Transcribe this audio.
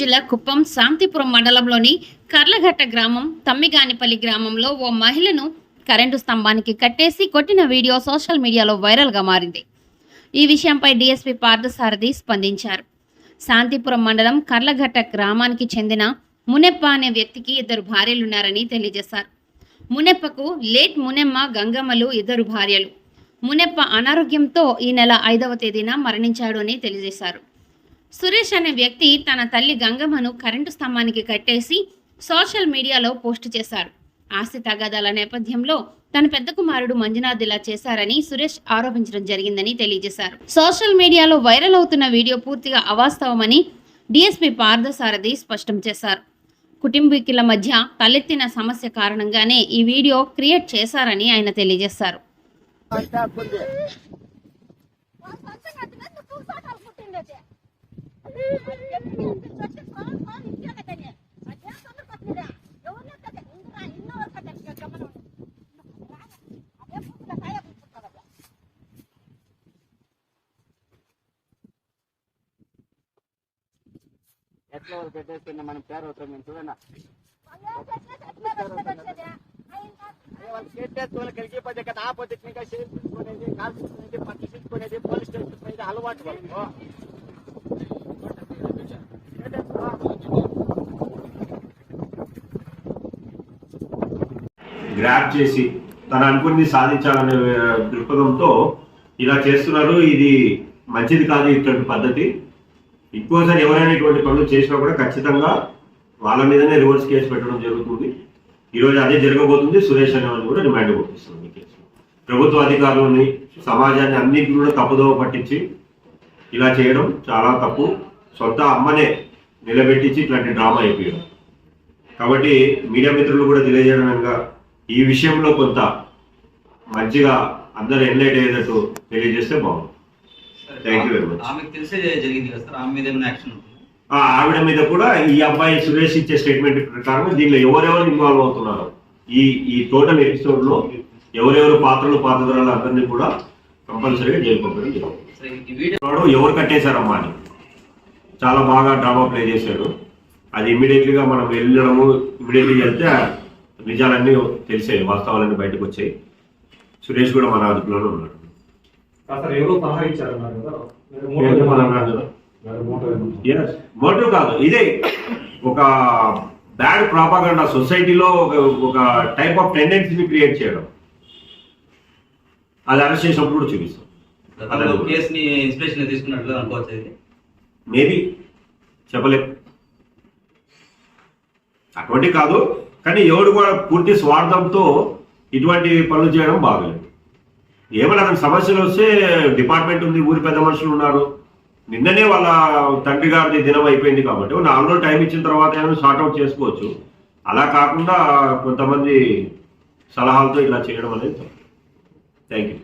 జిల్లా కుప్పం శాంతిపురం మండలంలోని కర్లఘట్ట గ్రామం తమ్మిగానిపల్లి గ్రామంలో ఓ మహిళను కరెంటు స్తంభానికి కట్టేసి కొట్టిన వీడియో సోషల్ మీడియాలో వైరల్గా మారింది. ఈ విషయంపై డీఎస్పీ పార్థసారథి స్పందించారు. శాంతిపురం మండలం కర్లఘట్ట గ్రామానికి చెందిన మునెప్ప అనే వ్యక్తికి ఇద్దరు భార్యలున్నారని తెలియజేశారు. మునెప్పకు లేట్ మునెమ్మ గంగమ్మలు ఇద్దరు భార్యలు. మునెప్ప అనారోగ్యంతో ఈ నెల ఐదవ తేదీన మరణించాడు అని తెలియజేశారు. సురేష్ అనే వ్యక్తి తన తల్లి గంగమ్మను కరెంటు స్తంభానికి కట్టేసి సోషల్ మీడియాలో పోస్ట్ చేశారు. ఆస్తి తగాదాల నేపథ్యంలో తన పెద్ద కుమారుడు మంజునాథ్ ఇలా చేశారని సురేష్ ఆరోపించడం జరిగిందని తెలియజేశారు. సోషల్ మీడియాలో వైరల్ అవుతున్న వీడియో పూర్తిగా అవాస్తవమని డిఎస్పి పార్థసారథి స్పష్టం చేశారు. కుటుంబీకుల మధ్య తలెత్తిన సమస్య కారణంగానే ఈ వీడియో క్రియేట్ చేశారని ఆయన తెలియజేశారు. ఎట్లా వాళ్ళు పెట్టేస్తున్నా మనం పేరు అవుతాం మేము చూడన్నా వాళ్ళు పెట్టేస్తే కలిగి పోతే కదా ఆపోతే ఇంకా చేయించుకునేది కాల్చుకునేది పట్టించుకునేది పోలీస్ స్టేషన్ పోయేది అలవాటు వాళ్ళకు. చేసి తను అనుకుని సాధించాలనే దృక్పథంతో ఇలా చేస్తున్నారు. ఇది మంచిది కాదు ఇటువంటి పద్ధతి. ఇంకోసారి ఎవరైనా ఇటువంటి పనులు చేసినా కూడా ఖచ్చితంగా వాళ్ళ మీదనే రివర్స్ కేసు పెట్టడం జరుగుతుంది. ఈరోజు అదే జరగబోతుంది. సురేష్ అనే వాళ్ళు కూడా రిమాండ్ పంపిస్తుంది ఈ కేసులో. ప్రభుత్వ అధికారులని సమాజాన్ని అన్నింటిని కూడా తప్పుదోవ పట్టించి ఇలా చేయడం చాలా తప్పు. సొంత అమ్మనే నిలబెట్టించి ఇట్లాంటి డ్రామా అయిపోయాడు కాబట్టి మీడియా మిత్రులు కూడా తెలియజేయడం ఈ విషయంలో కొంత మంచిగా అందరు ఎన్లైట్ అయ్యేటట్టు తెలియజేస్తే బాగుంది Thank you very much. ఆమెకు తెలిసే జరిగింది కదా సార్? ఆమె మీద ఏమైనా యాక్షన్ ఉంటుంది? ఆ ఆవిడ మీద కూడా ఈ అబ్బాయి సురేష్ ఇచ్చే స్టేట్మెంట్ ప్రకారం దీనిలో ఎవరెవరు ఇన్వాల్వ్ అవుతున్నారు? ఈ ఈ టోటల్ ఎపిసోడ్లో ఎవరెవరు పాత్రలు పాత్రధారులు అందరినీ కూడా కంపల్సరీగా జైలు పంపడం జరుగుతుంది ఎవరు కట్టేశారమ్మా అని. చాలా బాగా డ్రామా ప్లే చేశాడు. అది ఇమీడియట్లీగా మనం వెళ్ళడము ఇమీడియట్లీ వెళ్తే నిజాలన్నీ తెలిసాయి వాస్తవాలన్నీ బయటకు వచ్చాయి. సురేష్ కూడా మన అదుపులోనే ఉన్నాడు. మోటివ్ కాదు? ఇదే ఒక బ్యాడ్ ప్రాపగండా సొసైటీలో ఒక ఒక టైప్ ఆఫ్ టెండెన్సీని క్రియేట్ చేయడం. అది అరెస్ట్ చేసినప్పుడు కూడా చూపిస్తాం. ఇన్స్పిరేషన్ తీసుకున్నట్లు అనుకోవచ్చు మేబీ చెప్పలేం. అటువంటి కాదు. కానీ ఎవడు కూడా పూర్తి స్వార్థంతో ఇటువంటి పనులు చేయడం బాగలేదు. ఏమైనా సమస్యలు వస్తే డిపార్ట్మెంట్ ఉంది ఊరి పెద్ద మనుషులు ఉన్నారు. నిన్ననే వాళ్ళ తండ్రి గారిది దినం అయిపోయింది కాబట్టి నాలుగు రోజులు టైం ఇచ్చిన తర్వాత ఏమైనా షార్ట్అవుట్ చేసుకోవచ్చు. అలా కాకుండా కొంతమంది సలహాలతో ఇలా చేయడం అనేది థ్యాంక్ యూ